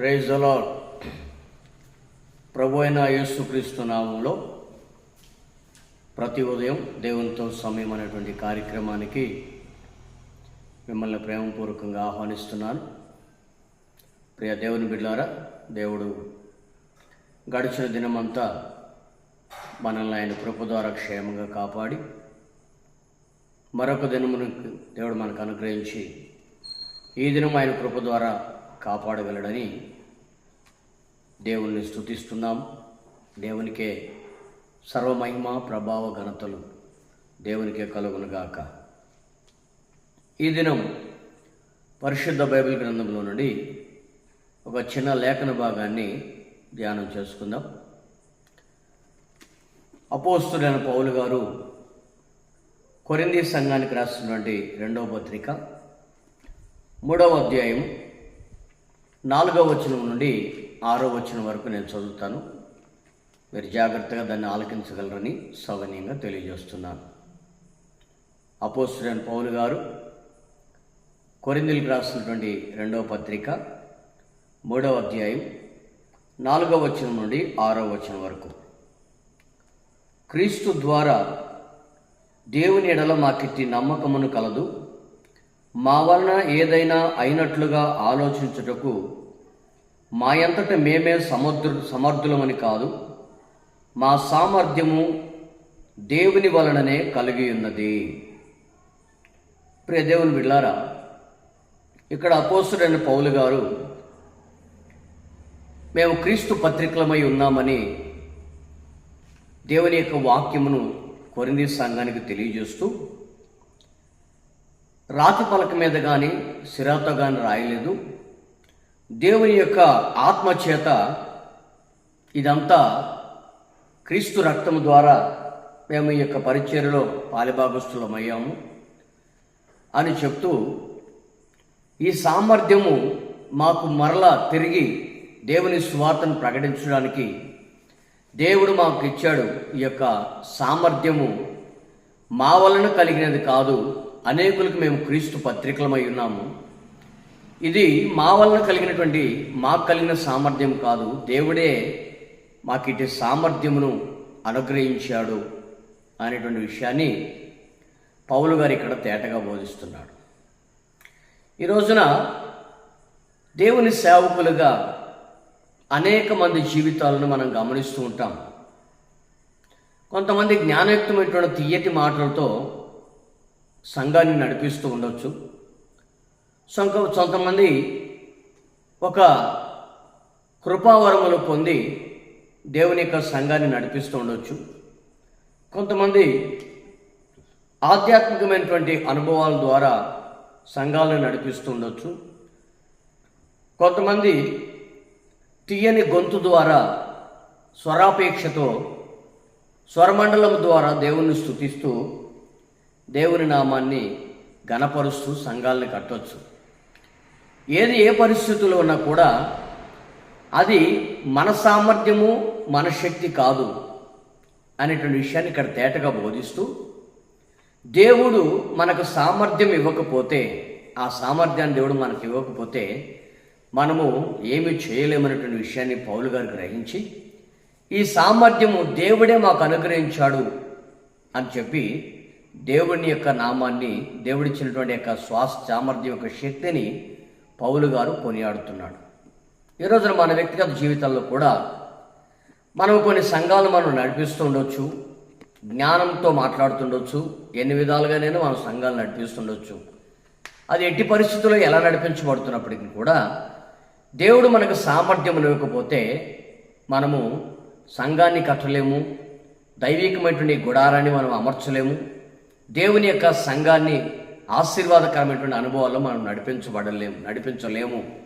Praise అలాడ్ ప్రభు అయిన యేసుక్రీస్తు నామంలో ప్రతి ఉదయం దేవునితో సమయం అనేటువంటి కార్యక్రమానికి మిమ్మల్ని ప్రేమపూర్వకంగా ఆహ్వానిస్తున్నాను. ప్రియ దేవుని బిడ్డారా దేవుడు గడిచిన దినమంతా మనల్ని ఆయన కృప ద్వారా క్షేమంగా కాపాడి మరొక దినమును దేవుడు మనకు అనుగ్రహించి ఈ దినం ఆయన కృప ద్వారా కాపాడగలడని దేవుణ్ణి స్థుతిస్తున్నాం దేవునికే సర్వమహిమ ప్రభావ ఘనతలు దేవునికే కలుగునుగాక ఈ దినం పరిశుద్ధ బైబిల్ గ్రంథంలో నుండి ఒక చిన్న లేఖన భాగాన్ని ధ్యానం చేసుకుందాం. అపోస్తుడైన పౌలు గారు కొరింది సంఘానికి రాస్తున్నటువంటి రెండవ పత్రిక మూడవ అధ్యాయం నాలుగవ వచనం నుండి ఆరో వచనం వరకు నేను చదువుతాను. మీరు జాగ్రత్తగా దాన్ని ఆలకించగలరని సవనీయంగా తెలియజేస్తున్నాను. అపోస్తుడైన పౌలు గారు కొరిందులకు రాసినటువంటి రెండవ పత్రిక మూడవ అధ్యాయం నాలుగవ వచనం నుండి ఆరో వచనం వరకు. క్రీస్తు ద్వారా దేవుని ఎడల మాకిట్టి నమ్మకమును కలదు మా వలన ఏదైనా అయినట్లుగా ఆలోచించుటకు మా ఎంతట మేమే సముద్ర సమర్థులమని కాదు మా సామర్థ్యము దేవుని వలననే కలిగి ఉన్నది ప్రియ దేవుని బిడ్లారా ఇక్కడ అపోసుడైన పౌలు గారు మేము క్రీస్తు పత్రికలమై ఉన్నామని దేవుని యొక్క వాక్యమును కొరింది సంఘానికి తెలియజేస్తూ రాతి పలక మీద కానీ సిరాతో కానీ రాయలేదు. దేవుని యొక్క ఆత్మచేత ఇదంతా క్రీస్తు రక్తం ద్వారా మేము ఈ యొక్క పరిచర్యలో పాలిభాగస్థులమయ్యాము అని చెప్తూ ఈ సామర్థ్యము మాకు మరలా తిరిగి దేవుని స్వార్థను ప్రకటించడానికి దేవుడు మాకు ఇచ్చాడు. ఈ యొక్క సామర్థ్యము మా వలన కలిగినది కాదు. అనేకులకు మేము క్రీస్తు పత్రికలమై ఉన్నాము. ఇది మా వలన కలిగినటువంటి మాకు కలిగిన సామర్థ్యం కాదు. దేవుడే మాకు ఇటు సామర్థ్యమును అనుగ్రహించాడు అనేటువంటి విషయాన్ని పౌలు గారు ఇక్కడ తేటగా బోధిస్తున్నాడు. ఈ రోజున దేవుని సేవకులుగా అనేక మంది జీవితాలను మనం గమనిస్తూ ఉంటాం. కొంతమంది జ్ఞానయుక్తమైనటువంటి తీయటి మాటలతో సంఘాన్ని నడిపిస్తూ ఉండొచ్చు. సంఘం కొంతమంది ఒక కృపావరములు పొంది దేవుని యొక్క సంఘాన్ని నడిపిస్తూ ఉండొచ్చు. కొంతమంది ఆధ్యాత్మికమైనటువంటి అనుభవాల ద్వారా సంఘాలను నడిపిస్తూ ఉండొచ్చు. కొంతమంది తీయని గొంతు ద్వారా స్వరాపేక్షతో స్వరమండలం ద్వారా దేవుణ్ణి స్థుతిస్తూ దేవుని నామాన్ని గణపరుస్తూ సంఘాలను కట్టవచ్చు ఏది ఏ పరిస్థితుల్లో ఉన్నా కూడా అది మన సామర్థ్యము మన శక్తి కాదు అనేటువంటి విషయాన్ని ఇక్కడ తేటగా బోధిస్తూ దేవుడు మనకు సామర్థ్యం ఇవ్వకపోతే ఆ సామర్థ్యాన్ని దేవుడు మనకు ఇవ్వకపోతే మనము ఏమి చేయలేమనేటువంటి విషయాన్ని పౌలు గారు గ్రహించి ఈ సామర్థ్యము దేవుడే మాకు అనుగ్రహించాడు అని చెప్పి దేవుని యొక్క నామాన్ని దేవుడిచ్చినటువంటి యొక్క శ్వాస సామర్థ్యం యొక్క శక్తిని పౌలు గారు కొనియాడుతున్నాడు. ఈ రోజున మన వ్యక్తిగత జీవితంలో కూడా మనం కొన్ని సంఘాలు మనం నడిపిస్తుండొచ్చు జ్ఞానంతో మాట్లాడుతుండొచ్చు ఎన్ని విధాలుగానైనా మనం సంఘాలు నడిపిస్తుండొచ్చు. అది ఎట్టి పరిస్థితుల్లో ఎలా నడిపించబడుతున్నప్పటికీ కూడా దేవుడు మనకు సామర్థ్యం ఇవ్వకపోతే మనము సంఘాన్ని కట్టలేము దైవికమైనటువంటి గుడారాన్ని మనం అమర్చలేము దేవుని యొక్క సంఘాన్ని ఆశీర్వాదకరమైనటువంటి అనుభవాల్లో మనం నడిపించబడలేము నడిపించలేము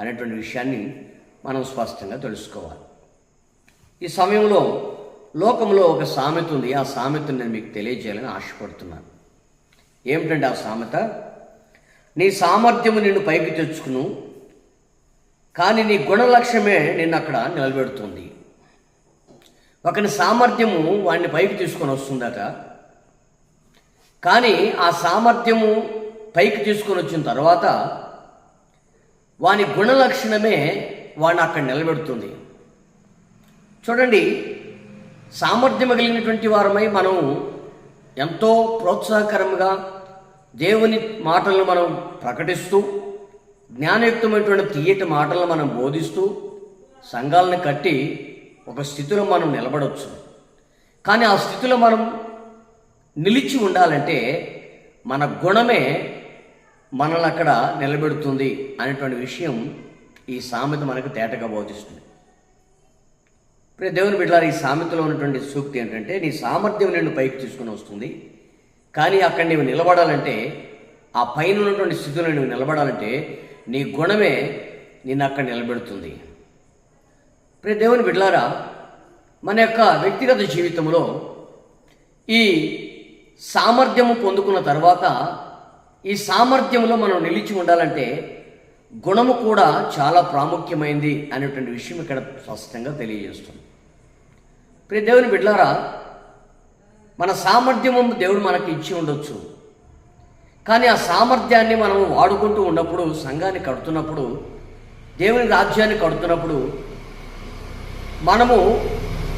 అనేటువంటి విషయాన్ని మనం స్పష్టంగా తెలుసుకోవాలి. ఈ సమయంలో లోకంలో ఒక సామెత ఉంది. ఆ సామెతను నేను మీకు తెలియజేయాలని ఆశపడుతున్నాను. ఏమిటంటే ఆ సామెత? నీ సామర్థ్యము నిన్ను పైకి తెచ్చుకును కానీ నీ గుణలక్ష్యమే నిన్ను అక్కడ నిలబెడుతుంది. ఒకని సామర్థ్యము వాడిని పైకి తీసుకొని వస్తుందట కానీ ఆ సామర్థ్యము పైకి తీసుకొని వచ్చిన తర్వాత వాని గుణలక్షణమే వాడిని అక్కడ నిలబెడుతుంది. చూడండి సామర్థ్యం కలిగినటువంటి వారమై మనం ఎంతో ప్రోత్సాహకరంగా దేవుని మాటలను మనం ప్రకటిస్తూ జ్ఞానయుక్తమైనటువంటి తీయటి మాటలను మనం బోధిస్తూ సంఘాలను కట్టి ఒక స్థితిలో మనం నిలబడవచ్చు కానీ ఆ స్థితిలో మనం నిలిచి ఉండాలంటే మన గుణమే మనల్ని అక్కడ నిలబెడుతుంది అనేటువంటి విషయం ఈ సామెత మనకు తేటగా బోధిస్తుంది. ఇప్పుడు దేవుని బిడ్డలారు ఈ సామెతలో ఉన్నటువంటి సూక్తి ఏంటంటే నీ సామర్థ్యం నిన్ను పైకి తీసుకుని వస్తుంది. కానీ అక్కడ నీవు నిలబడాలంటే ఆ పైన ఉన్నటువంటి స్థితిలో నువ్వు నిలబడాలంటే నీ గుణమే నిన్ను అక్కడ నిలబెడుతుంది. ప్రియ దేవుని బిడ్డలారా మన యొక్క వ్యక్తిగత జీవితంలో ఈ సామర్థ్యము పొందుకున్న తర్వాత ఈ సామర్థ్యంలో మనం నిలిచి ఉండాలంటే గుణము కూడా చాలా ప్రాముఖ్యమైంది అనేటువంటి విషయం ఇక్కడ స్పష్టంగా తెలియజేస్తుంది. ప్రియ దేవుని బిడ్లారా మన సామర్థ్యము దేవుడు మనకి ఇచ్చి ఉండొచ్చు. కానీ ఆ సామర్థ్యాన్ని మనం వాడుకుంటూ ఉన్నప్పుడు సంఘాన్ని కడుతున్నప్పుడు దేవుని రాజ్యాన్ని కడుతున్నప్పుడు మనము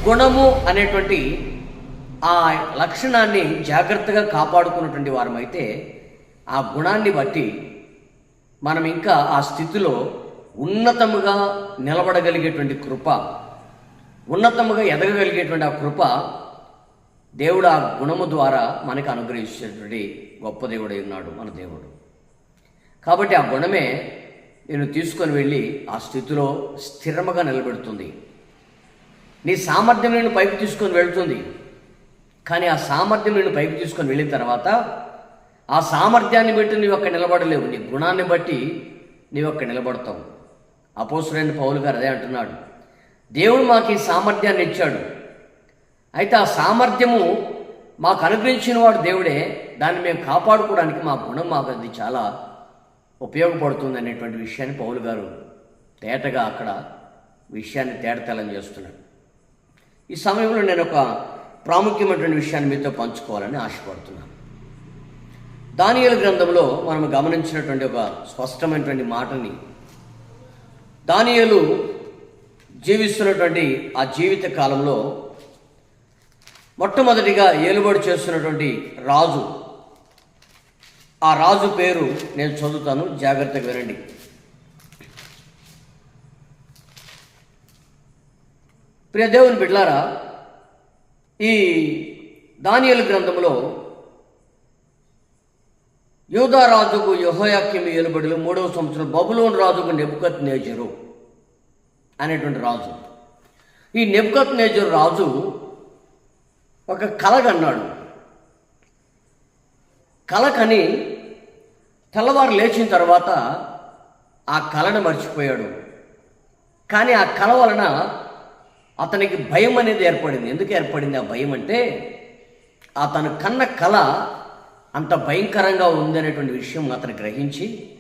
గుణము అనేటువంటి ఆ లక్షణాన్ని జాగ్రత్తగా కాపాడుకున్నటువంటి వారమైతే ఆ గుణాన్ని బట్టి మనం ఇంకా ఆ స్థితిలో ఉన్నతముగా నిలబడగలిగేటువంటి కృప ఉన్నతముగా ఎదగగలిగేటువంటి ఆ కృప దేవుడు ఆ గుణము ద్వారా మనకు అనుగ్రహించేటువంటి గొప్ప దేవుడై ఉన్నాడు మన దేవుడు. కాబట్టి ఆ గుణమే నేను తీసుకొని వెళ్ళి ఆ స్థితిలో స్థిరముగా నిలబెడుతుంది. నీ సామర్థ్యం నేను పైకి తీసుకొని వెళ్తుంది. కానీ ఆ సామర్థ్యం నేను పైకి తీసుకొని వెళ్ళిన తర్వాత ఆ సామర్థ్యాన్ని బట్టి నీవు అక్కడ నిలబడలేవు. నీ గుణాన్ని బట్టి నీవు అక్కడ నిలబడతావు. అపోసురైన పౌలు గారు అదే అంటున్నాడు. దేవుడు మాకు ఈ సామర్థ్యాన్ని ఇచ్చాడు. అయితే ఆ సామర్థ్యము మాకు అనుగ్రహించిన వాడు దేవుడే. దాన్ని మేము కాపాడుకోవడానికి మా గుణం మాకు అది చాలా ఉపయోగపడుతుంది అనేటువంటి విషయాన్ని పౌలు గారు తేటగా అక్కడ విషయాన్ని తేటతెల్లం చేస్తున్నాడు. ఈ సమయంలో నేను ఒక ప్రాముఖ్యమైనటువంటి విషయాన్ని మీతో పంచుకోవాలని ఆశపడుతున్నాను దానియలు గ్రంథంలో మనం గమనించినటువంటి ఒక స్పష్టమైనటువంటి మాటని దానియలు జీవిస్తున్నటువంటి ఆ జీవిత కాలంలో మొట్టమొదటిగా ఏలుబడి చేస్తున్నటువంటి రాజు. ఆ రాజు పేరు నేను చదువుతాను జాగ్రత్తగా వినండి. ప్రియ దేవుని బిడ్లారా ఈ దానియలు గ్రంథంలో యూదారాజుకు యహోయాక్యం ఏలుబడిలో మూడవ సంవత్సరం బబులోన్ రాజుకు నెబుకత్ నేజరు అనేటువంటి రాజు. ఈ నెబుకత్ నేజరు రాజు ఒక కలగన్నాడు కలకని తెల్లవారు లేచిన తర్వాత ఆ కళను మర్చిపోయాడు. కానీ ఆ కళ వలన అతనికి భయం అనేది ఏర్పడింది. ఎందుకు ఏర్పడింది ఆ భయం అంటే అతను కన్న కళ అంత భయంకరంగా ఉందనేటువంటి విషయం అతను గ్రహించి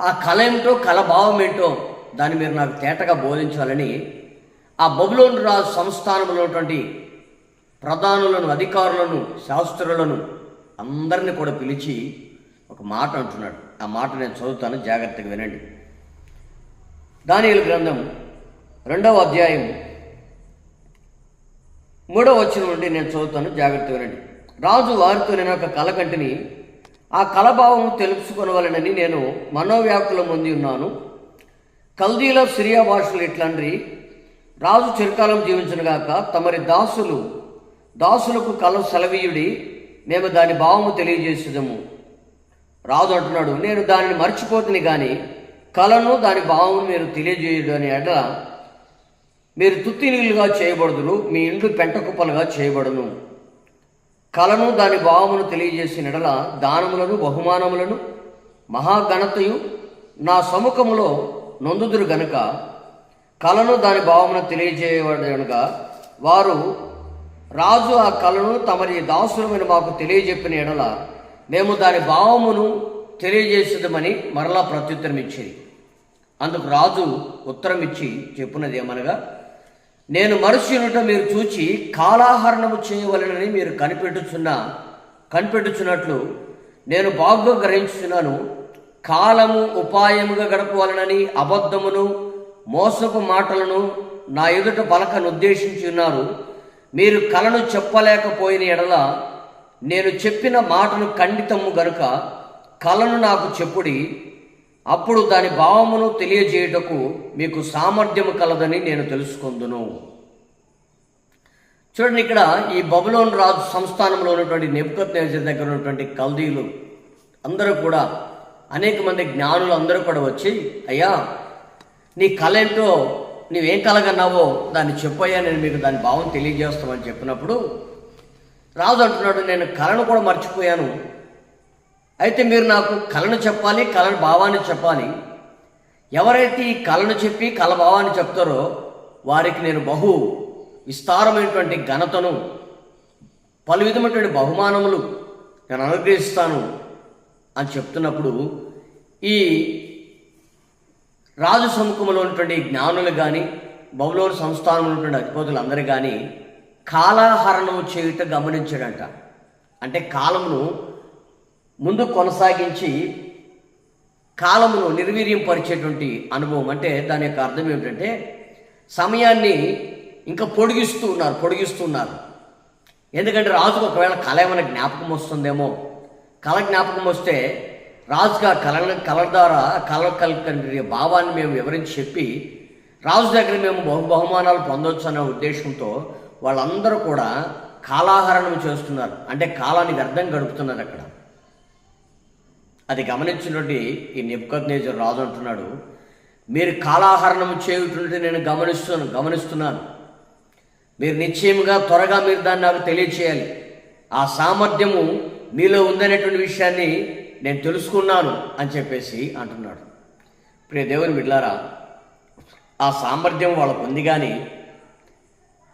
ఆ కళ ఏమిటో కళ భావం ఏంటో దాన్ని మీరు నాకు తేటగా బోధించాలని ఆ బబులోన్ రాజు సంస్థానంలో ఉన్నటువంటి ప్రధానులను అధికారులను శాస్త్రులను అందరిని కూడా పిలిచి ఒక మాట అంటున్నాడు. ఆ మాట నేను చదువుతాను జాగ్రత్తగా వినండి. దానియుల గ్రంథం రెండవ అధ్యాయం మూడవ వచ్చిన నుండి నేను చదువుతాను. జాగ్రత్త వినండి. రాజు వారితో నేను ఒక కల కంటిని ఆ కలభావము తెలుసుకొనవలనని నేను మనోవ్యాకుల ముందు ఉన్నాను. కల్దీలో సిరియా భాషలు ఇట్లండ్రి. రాజు చిరకాలం జీవించనుగాక తమరి దాసులు దాసులకు కల సెలవీయుడి మేము దాని భావము తెలియజేసేదము. రాజు అంటున్నాడు నేను దానిని మర్చిపోతుని కానీ కలను దాని భావమును మీరు తెలియజేయడు అని ఎడల మీరు తుత్తి నీళ్ళుగా చేయబడుదురు మీ ఇండ్లు పెంట కుప్పలుగా చేయబడును. కలను దాని భావమును తెలియజేసిన ఎడల దానములను బహుమానములను మహాఘనతయు నా సముఖములో నొందుదురు గనుక కలను దాని భావమును తెలియజేయబడగా వారు రాజు ఆ కలను తమరి దాసులమైన మాకు తెలియజెప్పిన ఎడల మేము దాని భావమును తెలియజేసేదమని మరలా ప్రత్యుత్తరం ఇచ్చేది అందుకు రాజు ఉత్తరం ఇచ్చి చెప్పినది ఏమనగా నేను మరుసయునుట మీరు చూచి కాలాహరణము చేయవలనని మీరు కనిపెట్టుచున్న కనిపెట్టుచున్నట్లు నేను బాగుగా గ్రహించుచున్నాను. కాలము ఉపాయముగా గడపవలనని అబద్ధమును మోసపు మాటలను నా ఎదుట పలకను ఉద్దేశించి ఉన్నారు మీరు కలను చెప్పలేకపోయిన ఎడల నేను చెప్పిన మాటను ఖండితము గనుక కలను నాకు చెప్పుడి అప్పుడు దాని భావమును తెలియజేయుటకు మీకు సామర్థ్యము కలదని నేను తెలుసుకుందును. చూడండి ఇక్కడ ఈ బబులోన్ రాజు సంస్థానంలో ఉన్నటువంటి నెప్పుకత్ దగ్గర ఉన్నటువంటి కల్దీలు అందరూ కూడా అనేక మంది జ్ఞానులు అందరూ కూడా వచ్చి అయ్యా నీ కళ ఏంటో నీవేం కలగన్నావో దాన్ని చెప్పయ్యా నేను మీకు దాని భావం తెలియజేస్తామని చెప్పినప్పుడు రాజు అంటున్నాడు నేను కళను కూడా మర్చిపోయాను. అయితే మీరు నాకు కళను చెప్పాలి కళ భావాన్ని చెప్పాలి. ఎవరైతే ఈ కళను చెప్పి కళ భావాన్ని చెప్తారో వారికి నేను బహు విస్తారమైనటువంటి ఘనతను పలు విధమైనటువంటి బహుమానములు నేను అనుగ్రహిస్తాను అని చెప్తున్నప్పుడు ఈ రాజు సముఖంలో ఉన్నటువంటి జ్ఞానులు కానీ బహుళూరు సంస్థానంలో ఉన్నటువంటి అధిపతులందరూ కానీ కాలాహరణము చేయుట గమనించాడంట. అంటే కాలమును ముందు కొనసాగించి కాలమును నిర్వీర్యంపరిచేటువంటి అనుభవం. అంటే దాని యొక్క అర్థం ఏమిటంటే సమయాన్ని ఇంకా పొడిగిస్తూ ఉన్నారు పొడిగిస్తూ ఉన్నారు. ఎందుకంటే రాజుకు ఒకవేళ కళ ఏమైనా జ్ఞాపకం వస్తుందేమో. కళ జ్ఞాపకం వస్తే రాజుగా కళ కళ ద్వారా కళ కలిగిన భావాన్ని మేము వివరించి చెప్పి రాజు దగ్గర మేము బహు బహుమానాలు పొందవచ్చు అనే ఉద్దేశంతో వాళ్ళందరూ కూడా కాలాహరణం చేస్తున్నారు. అంటే కాలాన్ని వ్యర్థం గడుపుతున్నారు అక్కడ. అది గమనించినటువంటి ఈ నిపుకత్ రాజు అంటున్నాడు మీరు కాలాహరణం చేయుతుంటే నేను గమనిస్తున్నాను గమనిస్తున్నాను. మీరు నిశ్చయముగా త్వరగా మీరు దాన్ని నాకు తెలియచేయాలి. ఆ సామర్థ్యము మీలో ఉందనేటువంటి విషయాన్ని నేను తెలుసుకున్నాను అని చెప్పేసి అంటున్నాడు. ప్రియ దేవుని బిడ్లారా ఆ సామర్థ్యం వాళ్ళకు ఉంది కానీ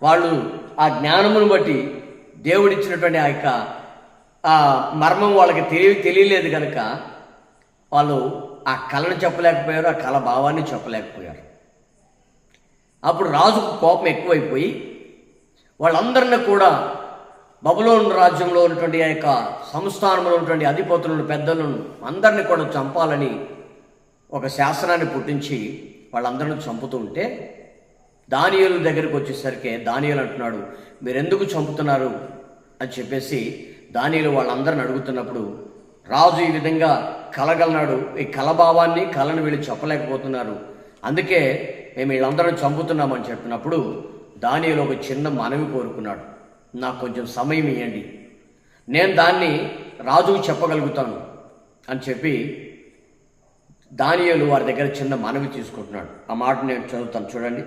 వాళ్ళు ఆ జ్ఞానమును బట్టి దేవుడిచ్చినటువంటి ఆ యొక్క మర్మం వాళ్ళకి తెలియ తెలియలేదు కనుక వాళ్ళు ఆ కళను చెప్పలేకపోయారు ఆ కళ భావాన్ని చెప్పలేకపోయారు. అప్పుడు రాజుకు కోపం ఎక్కువైపోయి వాళ్ళందరినీ కూడా బబులోన్ రాజ్యంలో ఉన్నటువంటి ఆ యొక్క సంస్థానంలో ఉన్నటువంటి అధిపతులను పెద్దలను అందరినీ కూడా చంపాలని ఒక శాసనాన్ని పుట్టించి వాళ్ళందరిని చంపుతూ ఉంటే దానియుల దగ్గరికి వచ్చేసరికి దానియులు అంటున్నాడు మీరెందుకు చంపుతున్నారు? అని చెప్పేసి దానియలు వాళ్ళందరిని అడుగుతున్నప్పుడు రాజు ఈ విధంగా కలగలనాడు ఈ కలభావాన్ని కళను వీళ్ళు చెప్పలేకపోతున్నారు. అందుకే మేము వీళ్ళందరం చంపుతున్నామని చెప్పినప్పుడు దానిలో ఒక చిన్న మనవి కోరుకున్నాడు. నాకు కొంచెం సమయం ఇవ్వండి నేను దాన్ని రాజుకు చెప్పగలుగుతాను అని చెప్పి దానియలు వారి దగ్గర చిన్న మనవి తీసుకుంటున్నాడు. ఆ మాట నేను చదువుతాను చూడండి.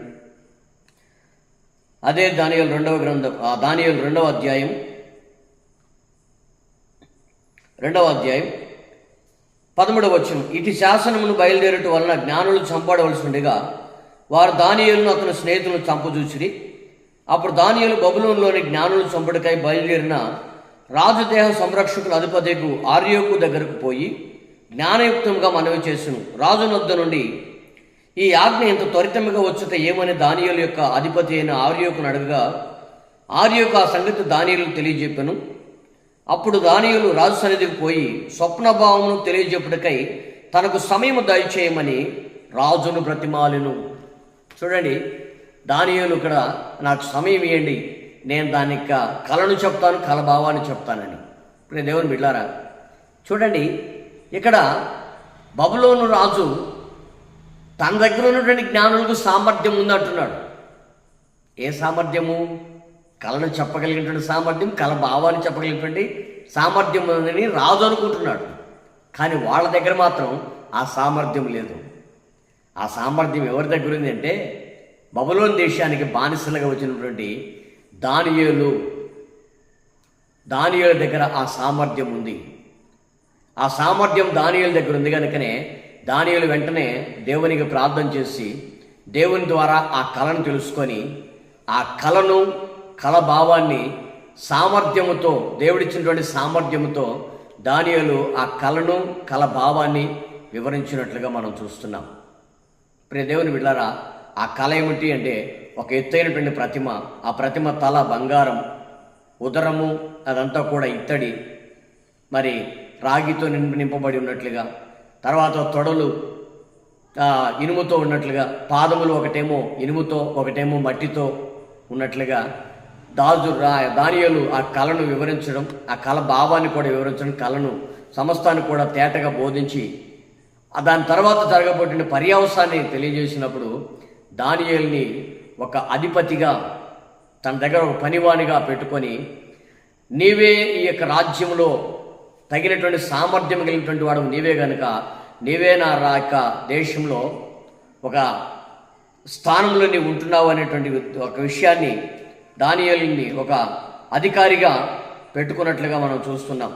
అదే దానియలు రెండవ గ్రంథం ఆ దానియలు రెండవ అధ్యాయం రెండవ అధ్యాయం పదమూడవ వచ్చిన ఇటు శాసనమును బయలుదేరటం వలన జ్ఞానులు చంపడవలసి ఉండగా వారు దానియలను అతని స్నేహితులను చంపజూచిరి అప్పుడు దానియలు బబులోనిలోని జ్ఞానులు చంపడకై బయలుదేరిన రాజుదేహ సంరక్షకుల అధిపతికు ఆర్యోకు దగ్గరకు పోయి జ్ఞానయుక్తంగా మనవి చేసును. రాజునొద్ద నుండి ఈ ఆజ్ఞ ఇంత త్వరితముగా వచ్చుట ఏమని దానియుల యొక్క అధిపతి అయిన ఆర్యోకును అడగగా ఆర్యోకు ఆ సంగతి దానియులకు తెలియజెప్పను. అప్పుడు దానియులు రాజు సన్నిధికి పోయి స్వప్నభావమును తెలియజెప్పుటకై తనకు సమయము దయచేయమని రాజును బ్రతిమాలిను. చూడండి దానియులు ఇక్కడ నాకు సమయం ఇవ్వండి నేను దాని యొక్క కళను చెప్తాను కళ భావాన్ని చెప్తానని. ఇప్పుడు దేవుని బిడ్డారా చూడండి ఇక్కడ బబులోను రాజు తన దగ్గర ఉన్నటువంటి జ్ఞానులకు సామర్థ్యం ఉందంటున్నాడు. ఏ సామర్థ్యము? కళను చెప్పగలిగినటువంటి సామర్థ్యం కళ భావాన్ని చెప్పగలిగినటువంటి సామర్థ్యం ఉందని రాజు అనుకుంటున్నాడు. కానీ వాళ్ళ దగ్గర మాత్రం ఆ సామర్థ్యం లేదు. ఆ సామర్థ్యం ఎవరి దగ్గర ఉంది అంటే బబులోన్ దేశానికి బానిసలుగా వచ్చినటువంటి దానియోలు. దానియోల దగ్గర ఆ సామర్థ్యం ఉంది. ఆ సామర్థ్యం దానియోల దగ్గర ఉంది కనుకనే దానియోలు వెంటనే దేవునికి ప్రార్థన చేసి దేవుని ద్వారా ఆ కళను తెలుసుకొని ఆ కళను కళ భావాన్ని సామర్థ్యముతో దేవుడిచ్చినటువంటి సామర్థ్యముతో దానియలు ఆ కళను కళ భావాన్ని వివరించినట్లుగా మనం చూస్తున్నాం. ప్రియ దేవుని బిడ్డారా ఆ కళ ఏమిటి అంటే ఒక ఎత్తైనటువంటి ప్రతిమ ఆ ప్రతిమ తల బంగారం ఉదరము అదంతా కూడా ఇత్తడి మరి రాగితో నింపబడి ఉన్నట్లుగా తర్వాత తొడలు ఇనుముతో ఉన్నట్లుగా పాదములు ఒకటేమో ఇనుముతో ఒకటేమో మట్టితో ఉన్నట్లుగా దాజు రా దానియలు ఆ కళను వివరించడం ఆ కళ భావాన్ని కూడా వివరించడం కళను సమస్తాన్ని కూడా తేటగా బోధించి దాని తర్వాత జరగబోటిన పర్యావసాన్ని తెలియజేసినప్పుడు దానియల్ని ఒక అధిపతిగా తన దగ్గర ఒక పనివానిగా పెట్టుకొని నీవే ఈ యొక్క రాజ్యంలో తగినటువంటి సామర్థ్యం కలిగినటువంటి వాడు నీవే గనుక నీవే నా రా యొక్క దేశంలో ఒక స్థానంలో నీవు ఉంటున్నావు అనేటువంటి ఒక విషయాన్ని దానియల్ని ఒక అధికారిగా పెట్టుకున్నట్లుగా మనం చూస్తున్నాం.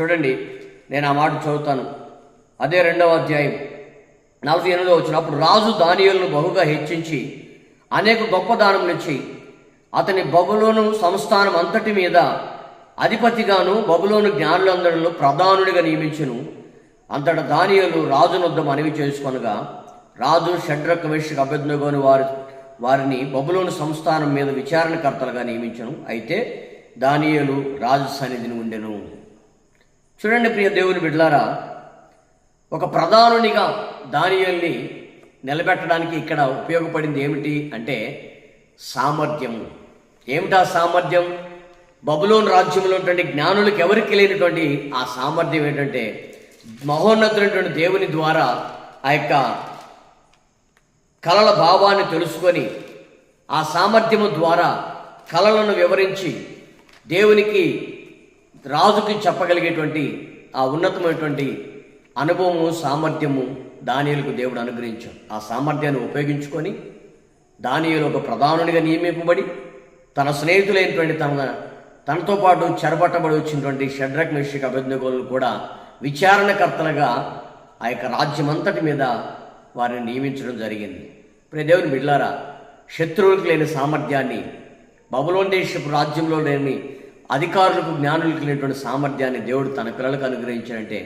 చూడండి నేను ఆ మాట చదువుతాను. అదే రెండవ అధ్యాయం. నలభై ఎనిమిదో వచ్చినప్పుడు రాజు దానియలను బహుగా హెచ్చించి అనేక గొప్ప దానములిచ్చి అతని బబులోను సంస్థానం అంతటి మీద అధిపతిగాను బబులోను జ్ఞానులందరిలో ప్రధానుడిగా నియమించును. అంతట దానియలు రాజునొద్ద మనవి చేసుకొనగా రాజు షడ్రక్ మెషక్ అభ్యర్థుగోని వారు వారిని బబులోని సంస్థానం మీద విచారణకర్తలుగా నియమించను. అయితే దానియలు రాజు సన్నిధిని ఉండెను. చూడండి ప్రియ దేవుని బిడ్లారా ఒక ప్రధానునిగా దానియల్ని నిలబెట్టడానికి ఇక్కడ ఉపయోగపడింది ఏమిటి అంటే సామర్థ్యము. ఏమిటా సామర్థ్యం? బబులోన్ రాజ్యంలో ఉన్నటువంటి జ్ఞానులకు ఎవరికి లేనటువంటి ఆ సామర్థ్యం ఏంటంటే మహోన్నతులైనటువంటి దేవుని ద్వారా ఆ యొక్క కళల భావాన్ని తెలుసుకొని ఆ సామర్థ్యము ద్వారా కళలను వివరించి దేవునికి రాజుకి చెప్పగలిగేటువంటి ఆ ఉన్నతమైనటువంటి అనుభవము సామర్థ్యము దానియులకు దేవుడు అనుగ్రహించాడు. ఆ సామర్థ్యాన్ని ఉపయోగించుకొని దానియులు ఒక ప్రధానునిగా నియమింపబడి తన స్నేహితులైనటువంటి తన తనతో పాటు చెరపట్టబడి వచ్చినటువంటి షడ్రక్ మిషిక్ అభిజ్ఞగోలు కూడా విచారణకర్తలుగా ఆ యొక్క రాజ్యమంతటి మీద వారిని నియమించడం జరిగింది. ప్రదేవుని బిడ్లారా శత్రువులకు లేని సామర్థ్యాన్ని బబులోన్ దేశపు రాజ్యంలో లేని అధికారులకు జ్ఞానులకు లేనటువంటి సామర్థ్యాన్ని దేవుడు తన పిల్లలకు అనుగ్రహించాడంటే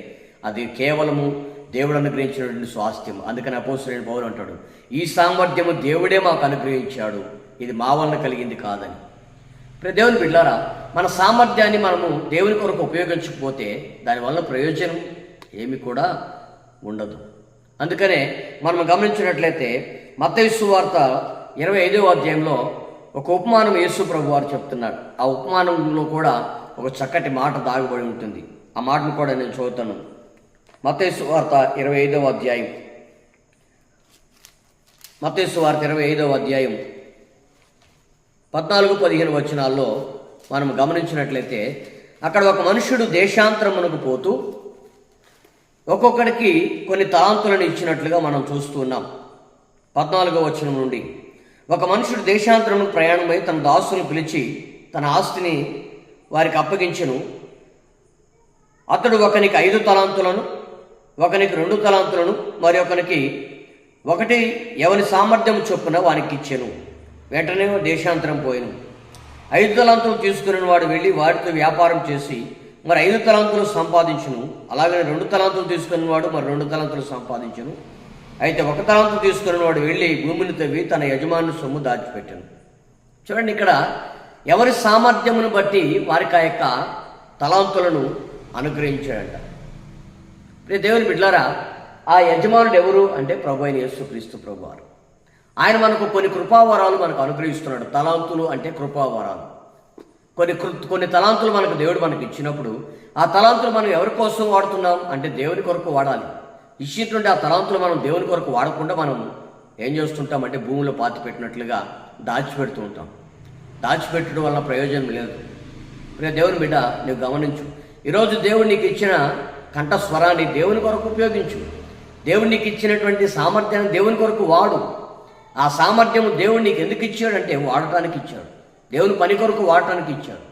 అది కేవలము దేవుడు అనుగ్రహించినటువంటి స్వాస్థ్యం అందుకని అపోసరైన పౌరు అంటాడు ఈ సామర్థ్యము దేవుడే మాకు అనుగ్రహించాడు. ఇది మా వలన కలిగింది కాదని. ఇప్పుడు దేవుని బిడ్డారా మన సామర్థ్యాన్ని మనము దేవుని కొరకు ఉపయోగించకపోతే దానివల్ల ప్రయోజనం ఏమి కూడా ఉండదు. అందుకనే మనం గమనించినట్లయితే మత్తయి వార్త ఇరవై ఐదవ అధ్యాయంలో ఒక ఉపమానం యేసు ప్రభు వారు చెప్తున్నారు ఆ ఉపమానంలో కూడా ఒక చక్కటి మాట దాగబడి ఉంటుంది. ఆ మాటను కూడా నేను చదువుతాను. మతేసు వార్త ఇరవై ఐదవ అధ్యాయం. మతేసు వార్త ఇరవై ఐదవ అధ్యాయం పద్నాలుగు పదిహేను వచనాల్లో మనం గమనించినట్లయితే అక్కడ ఒక మనుషుడు దేశాంతరమునకు పోతూ ఒక్కొక్కడికి కొన్ని తలాంతులను ఇచ్చినట్లుగా మనం చూస్తున్నాం పద్నాలుగో వచనం నుండి. ఒక మనుషుడు దేశాంతరమునకు ప్రయాణమై తన దాసులను పిలిచి తన ఆస్తిని వారికి అప్పగించెను. అతడు ఒకనికి ఐదు తలాంతులను ఒకనికి రెండు తలాంతులను మరి ఒకనికి ఒకటి ఎవరి సామర్థ్యం చొప్పున వానికి ఇచ్చాను వెంటనే దేశాంతరం పోయాను. ఐదు తలాంతులు తీసుకుని వాడు వెళ్ళి వారితో వ్యాపారం చేసి మరి ఐదు తలాంతులు సంపాదించును. అలాగే రెండు తలాంతులు తీసుకుని వాడు మరి రెండు తలాంతులు సంపాదించును. అయితే ఒక తలాంతు తీసుకుని వాడు వెళ్ళి భూమిని తవ్వి తన యజమాని సొమ్ము దాచిపెట్టాను. చూడండి ఇక్కడ ఎవరి సామర్థ్యమును బట్టి వారికి ఆ యొక్క తలాంతులను అనుగ్రహించాడంట. దేవుని బిడ్లారా ఆ యజమానుడు ఎవరు అంటే ప్రభు అయిన యేసుక్రీస్తు ప్రభు వారు ఆయన మనకు కొన్ని కృపావరాలు మనకు అనుగ్రహిస్తున్నాడు. తలాంతులు అంటే కృపావరాలు. కొన్ని కొన్ని తలాంతులు మనకు దేవుడు మనకు ఇచ్చినప్పుడు ఆ తలాంతులు మనం ఎవరి కోసం వాడుతున్నాం అంటే దేవుని కొరకు వాడాలి. ఇచ్చినటువంటి ఆ తలాంతులు మనం దేవుని కొరకు వాడకుండా మనం ఏం చేస్తుంటాం అంటే భూమిలో పాతి పెట్టినట్లుగా దాచిపెడుతూ ఉంటాం. దాచిపెట్టడం వల్ల ప్రయోజనం లేదు. రే దేవుని బిడ్డ నువ్వు గమనించు. ఈరోజు దేవుడు నీకు ఇచ్చిన కంఠస్వరాన్ని దేవుని కొరకు ఉపయోగించు. దేవుడు నీకు ఇచ్చినటువంటి సామర్థ్యాన్ని దేవుని కొరకు వాడు. ఆ సామర్థ్యం దేవుడు నీకు ఎందుకు ఇచ్చాడంటే వాడటానికి ఇచ్చాడు. దేవుని పని కొరకు వాడటానికి ఇచ్చాడు.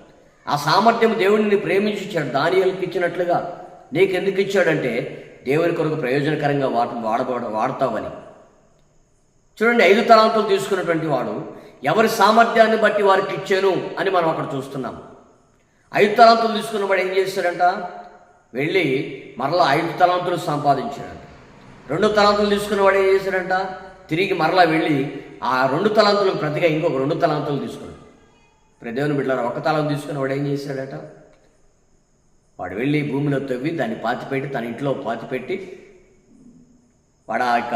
ఆ సామర్థ్యం దేవుడిని ప్రేమించి ఇచ్చాడు. దానియాలకు ఇచ్చినట్లుగా నీకు ఎందుకు ఇచ్చాడంటే దేవుని కొరకు ప్రయోజనకరంగా వాట వాడబడ వాడతావని. చూడండి ఐదు తలాంతులు తీసుకున్నటువంటి వాడు ఎవరి సామర్థ్యాన్ని బట్టి వారికి ఇచ్చాను అని మనం అక్కడ చూస్తున్నాం. ఐదు తలాంతులు తీసుకున్నవాడు ఏం చేశాడంట? వెళ్ళి మరలా ఐదు తలాంతులు సంపాదించాడంట. రెండు తలాంతులు తీసుకున్నవాడు ఏం చేశాడంట? తిరిగి మరలా వెళ్ళి ఆ రెండు తలాంతులకు ప్రతిగా ఇంకొక రెండు తలాంతులు తీసుకున్నాడు. ప్రదేవుని దేవుని ఒక తలం తీసుకుని వాడు ఏం చేశాడట? వాడు వెళ్ళి భూమిలో తవ్వి దాన్ని పాతిపెట్టి తన ఇంట్లో పాతిపెట్టి వాడు ఆ యొక్క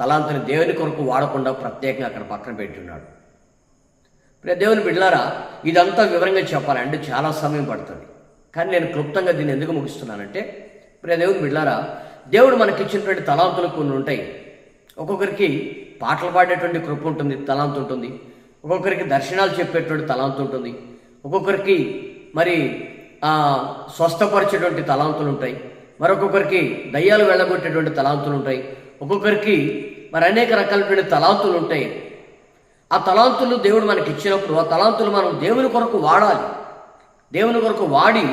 తలాంతని దేవుని కొరకు వాడకుండా ప్రత్యేకంగా అక్కడ పక్కన పెట్టున్నాడు. దేవుని బిడ్డలారా ఇదంతా వివరంగా చెప్పాలంటే చాలా సమయం పడుతుంది. కానీ నేను క్లుప్తంగా దీన్ని ఎందుకు ముగిస్తున్నానంటే దేవుని బిడ్డలారా దేవుడు మనకిచ్చినటువంటి తలాంతులు కొన్ని ఉంటాయి. ఒక్కొక్కరికి పాటలు పాడేటువంటి కృప ఉంటుంది తలాంతు ఉంటుంది. ఒక్కొక్కరికి దర్శనాలు చెప్పేటువంటి తలాంతు ఉంటుంది. ఒక్కొక్కరికి మరి స్వస్థపరిచేటువంటి తలాంతులు ఉంటాయి. మరొకొక్కరికి దయ్యాలు వెళ్ళగొట్టేటువంటి తలాంతులు ఉంటాయి. ఒక్కొక్కరికి మరి అనేక రకాలైనటువంటి తలాంతులు ఉంటాయి. ఆ తలాంతులు దేవుడు మనకి ఇచ్చినప్పుడు ఆ తలాంతులు మనం దేవుని కొరకు వాడాలి. దేవుని కొరకు వాడి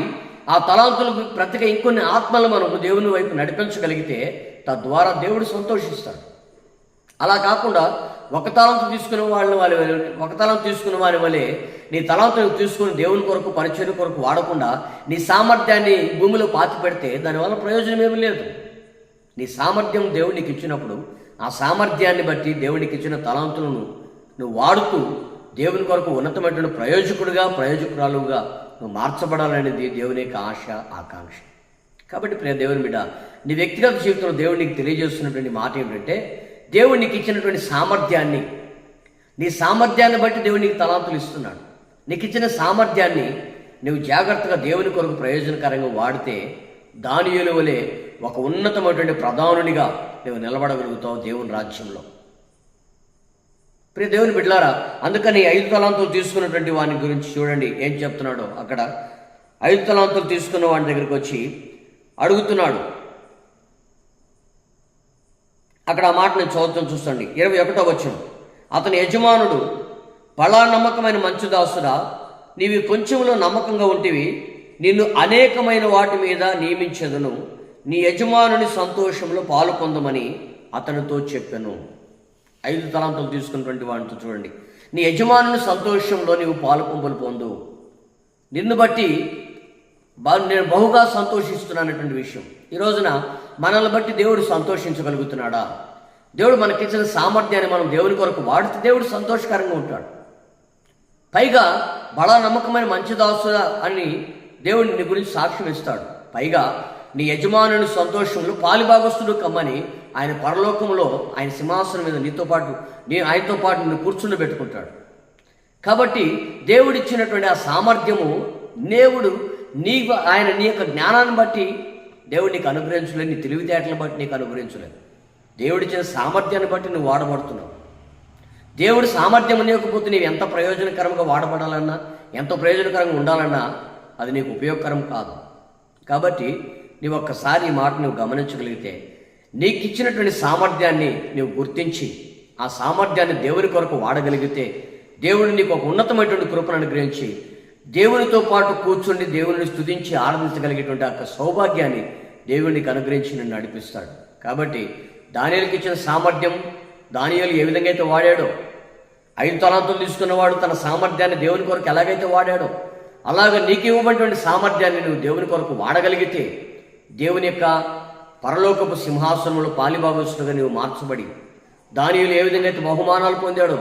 ఆ తలాంతులు ప్రతిక ఇంకొన్ని ఆత్మలు మనం దేవుని వైపు నడిపించగలిగితే తద్వారా దేవుడు సంతోషిస్తాడు. అలా కాకుండా ఒక తలంతో తీసుకునే వాళ్ళని వాళ్ళ ఒక తలం తీసుకున్న వారి వలె నీ తలంతో తీసుకుని దేవుని కొరకు పరిచయం కొరకు వాడకుండా నీ సామర్థ్యాన్ని భూమిలో పాతి పెడితే దానివల్ల ప్రయోజనం ఏమీ లేదు. నీ సామర్థ్యం దేవునికి ఇచ్చినప్పుడు ఆ సామర్థ్యాన్ని బట్టి దేవునికి ఇచ్చిన తలాంతులను నువ్వు వాడుతూ దేవుని కొరకు ఉన్నతమైనటువంటి ప్రయోజకుడిగా ప్రయోజకురాలుగా నువ్వు మార్చబడాలనేది దేవుని యొక్క ఆశ ఆకాంక్ష. కాబట్టి ప్రియ దేవుని బిడ్డ నీ వ్యక్తిగత జీవితంలో దేవుడు నీకు తెలియజేస్తున్నటువంటి మాట ఏమిటంటే దేవుడు నీకు ఇచ్చినటువంటి సామర్థ్యాన్ని నీ సామర్థ్యాన్ని బట్టి దేవుడు నీకు తలాంతులు ఇస్తున్నాడు. నీకు ఇచ్చిన సామర్థ్యాన్ని నువ్వు జాగ్రత్తగా దేవుని కొరకు ప్రయోజనకరంగా వాడితే దాని వలె ఒక ఉన్నతమైనటువంటి ప్రధానునిగా నువ్వు నిలబడగలుగుతావు దేవుని రాజ్యంలో. ప్రియ దేవుని బిడ్లారా అందుకని ఐదు తలాంతులు తీసుకున్నటువంటి వాని గురించి చూడండి ఏం చెప్తున్నాడో. అక్కడ ఐదు తలాంతులు తీసుకున్న వాడి దగ్గరికి వచ్చి అడుగుతున్నాడు అక్కడ ఆ మాట నేను చదువుతాను ఇరవై ఒకటో వచ్చిన అతని యజమానుడు బలా నమ్మకమైన మంచు దాసుడా నీవి కొంచెంలో నమ్మకంగా ఉంటివి నిన్ను అనేకమైన వాటి మీద నియమించదును నీ యజమానుని సంతోషంలో పాలు పొందమని అతనితో చెప్పాను. ఐదు తలాంతులు తీసుకున్నటువంటి వాడితో చూడండి. నీ యజమానుని సంతోషంలో నీవు పాలు పొందు. నిన్ను బట్టి నేను బహుగా సంతోషిస్తున్నానటువంటి విషయం. ఈ రోజున మనల్ని బట్టి దేవుడు సంతోషించగలుగుతున్నాడా? దేవుడు మనకిచ్చిన సామర్థ్యాన్ని మనం దేవుని కొరకు వాడితే దేవుడు సంతోషకరంగా ఉంటాడు. పైగా బడా నమ్మకమైన మంచి దాసు అని దేవుడు నీ గురించి సాక్ష్యం ఇస్తాడు. పైగా నీ యజమానుని సంతోషంలో పాలిభాగస్తుడు కమ్మని ఆయన పరలోకంలో ఆయన సింహాసనం మీద నీతో పాటు నీ ఆయనతో పాటు నిన్ను కూర్చుండి పెట్టుకుంటాడు. కాబట్టి దేవుడిచ్చినటువంటి ఆ సామర్థ్యము దేవుడు నీ ఆయన నీ యొక్క జ్ఞానాన్ని బట్టి దేవుడు నీకు అనుగ్రహించలేదు నీ తెలివితేటలను బట్టి నీకు అనుగ్రహించలేదు. దేవుడిచ్చిన సామర్థ్యాన్ని బట్టి నువ్వు వాడబడుతున్నావు. దేవుడు సామర్థ్యం లేకపోతే నీవు ఎంత ప్రయోజనకరంగా వాడబడాలన్నా ఎంత ప్రయోజనకరంగా ఉండాలన్నా అది నీకు ఉపయోగకరం కాదు. కాబట్టి నీవు ఒక్కసారి ఈ మాట నువ్వు గమనించగలిగితే నీకు ఇచ్చినటువంటి సామర్థ్యాన్ని నువ్వు గుర్తించి ఆ సామర్థ్యాన్ని దేవుని కొరకు వాడగలిగితే దేవుడు నీకు ఒక ఉన్నతమైనటువంటి కృపను అనుగ్రహించి దేవునితో పాటు కూర్చుండి దేవుని స్తుతించి ఆనందించగలిగేటువంటి ఆ సౌభాగ్యాన్ని దేవునికి అనుగ్రహించి నన్ను నడిపిస్తాడు. కాబట్టి దానియలకి ఇచ్చిన సామర్థ్యం దానియలు ఏ విధంగా అయితే వాడాడో ఐదు తలాంతులు తీసుకున్నవాడు తన సామర్థ్యాన్ని దేవుని కొరకు ఎలాగైతే వాడాడో అలాగ నీకు ఇవ్వబడినటువంటి సామర్థ్యాన్ని నువ్వు దేవుని కొరకు వాడగలిగితే దేవుని యొక్క పరలోకపు సింహాసనంలో పాలిభాగస్తుగా నీవు మార్చబడి దానియులు ఏ విధంగా అయితే బహుమానాలు పొందాడో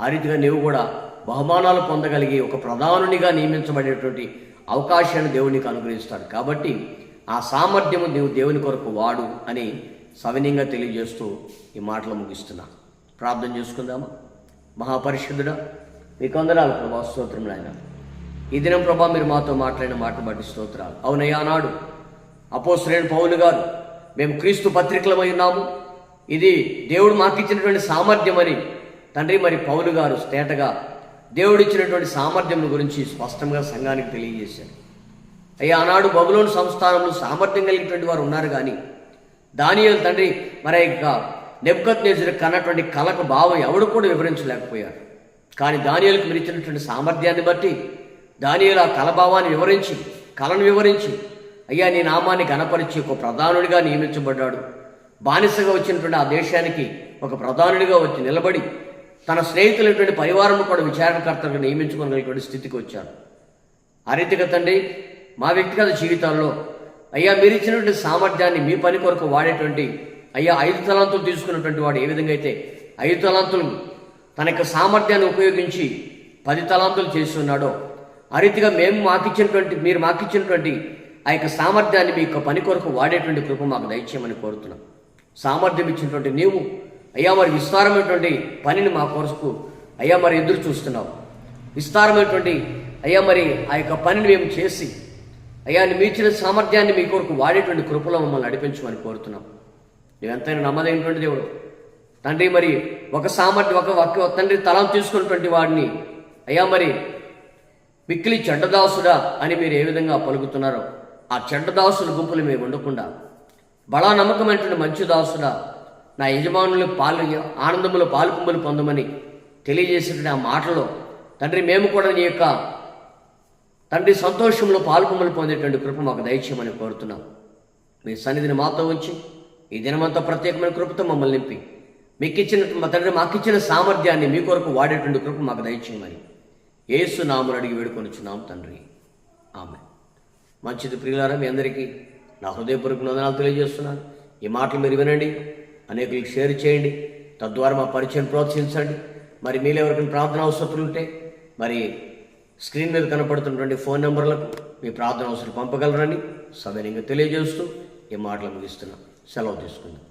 ఆ రీతిగా నీవు కూడా బహుమానాలు పొందగలిగి ఒక ప్రధానునిగా నియమించబడేటువంటి అవకాశాన్ని దేవునికి అనుగ్రహిస్తాడు. కాబట్టి ఆ సామర్థ్యము నీవు దేవుని కొరకు వాడు అని సవినీయంగా తెలియజేస్తూ ఈ మాటలు ముగిస్తున్నా. ప్రార్థన చేసుకుందామా? మహాపరిషుద్ధుడా మీకు వందనాలు ప్రభా స్తోత్రం ఆయన ఈ దినం ప్రభా మీరు మాతో మాట్లాడిన మాట బట్టి స్తోత్రాలు. అవునయ్యా నాడు అపోశ్రేణి పౌలు గారు మేము క్రీస్తు పత్రికలమై ఉన్నాము. ఇది దేవుడు మాకిచ్చినటువంటి సామర్థ్యం అని తండ్రి మరి పౌలు గారు తేటగా దేవుడిచ్చినటువంటి సామర్థ్యం గురించి స్పష్టంగా సంఘానికి తెలియజేశారు. అయ్యా ఆనాడు బబులోని సంస్థానంలో సామర్థ్యం కలిగినటువంటి వారు ఉన్నారు కానీ దానియేలు తండ్రి మరి ఇక నెబ్కత్ నేజర్ కన్నటువంటి కళకు భావం ఎవడు కూడా వివరించలేకపోయారు. కానీ దానియలకు మీరు ఇచ్చినటువంటి సామర్థ్యాన్ని బట్టి దానియలు ఆ కలభావాన్ని వివరించి కళను వివరించి అయ్యా నీ నామాన్ని గణపరిచి ఒక ప్రధానుడిగా నియమించబడ్డాడు. బానిసగా వచ్చినటువంటి ఆ దేశానికి ఒక ప్రధానుడిగా వచ్చి నిలబడి తన స్నేహితులైనటువంటి పరివారం కూడా విచారణకర్తలుగా నియమించుకోగలిగినటువంటి స్థితికి వచ్చాడు ఆ రీతిగా తండ్రి మా వ్యక్తిగత జీవితాల్లో అయ్యా మీరు ఇచ్చినటువంటి సామర్థ్యాన్ని మీ పని కొరకు వాడేటువంటి అయ్యా ఐదు తలాంతులు తీసుకున్నటువంటి వాడు ఏ విధంగా అయితే ఐదు తలాంతులు తన యొక్క సామర్థ్యాన్ని ఉపయోగించి పది తలాంతులు చేసి ఉన్నాడో ఆ రీతిగా మేము మాకిచ్చినటువంటి మీరు మాకిచ్చినటువంటి ఆ యొక్క సామర్థ్యాన్ని మీ యొక్క పని కొరకు వాడేటువంటి కృప మాకు దయచేయమని కోరుతున్నాం. సామర్థ్యం ఇచ్చినటువంటి నీవు అయ్యా మరి విస్తారమైనటువంటి పనిని మా కొరకు అయ్యా మరి ఎదురు చూస్తున్నావు. విస్తారమైనటువంటి అయ్యా మరి ఆ యొక్క పనిని మేము చేసి అయ్యా మీచిన సామర్థ్యాన్ని మీ కొరకు వాడేటువంటి కృపలో మమ్మల్ని నడిపించమని కోరుతున్నాం. నువ్వెంతైనా నమ్మదైనటువంటి దేవుడు. తండ్రి మరి ఒక సామర్థ్యం ఒక ఒక తండ్రి తలం తీసుకున్నటువంటి వాడిని అయ్యా మరి మిక్కిలి చెడ్డదాసుడా అని మీరు ఏ విధంగా పలుకుతున్నారో ఆ చెడ్డదాసుల గుంపులు మేము ఉండకుండా బలా నమ్మకమైనటువంటి మంచి దాసుడా నా యజమానులు పాలు ఆనందములు పాలుకుమ్మలు పొందమని తెలియజేసినటువంటి ఆ మాటలో తండ్రి మేము కూడా నీ యొక్క తండ్రి సంతోషంలో పాల్పొమ్మలు పొందేటువంటి కృప మాకు దయచేయమని కోరుతున్నాం. మీ సన్నిధిని మాతో ఉంచి ఈ దినమంతా ప్రత్యేకమైన కృపతో మమ్మల్ని నింపి మీకు ఇచ్చిన మా తండ్రి మాకు ఇచ్చిన సామర్థ్యాన్ని మీ కొరకు వాడేటువంటి కృప మాకు దయచేయమని ఏసు నాములు అడిగి వేడుకొనిచున్నాం తండ్రి. ఆమె మంచిది ప్రియులారా మీ అందరికీ నా హృదయపూర్వక వందనాలు తెలియజేస్తున్నాను. ఈ మాటలు మీరు వినండి. అనేకులకు షేర్ చేయండి. తద్వారా మా పరిచయం ప్రోత్సహించండి. మరి మీలో ఎవరికైనా ప్రార్థన అవసరం ఉంటే మరి స్క్రీన్ మీద కనపడుతున్నటువంటి ఫోన్ నెంబర్లకు మీ ప్రార్థన అవసరం పంపగలరని సవినయంగా తెలియజేస్తూ ఈ మాటలు ముగిస్తున్నాం. సెలవు తీసుకుందాం.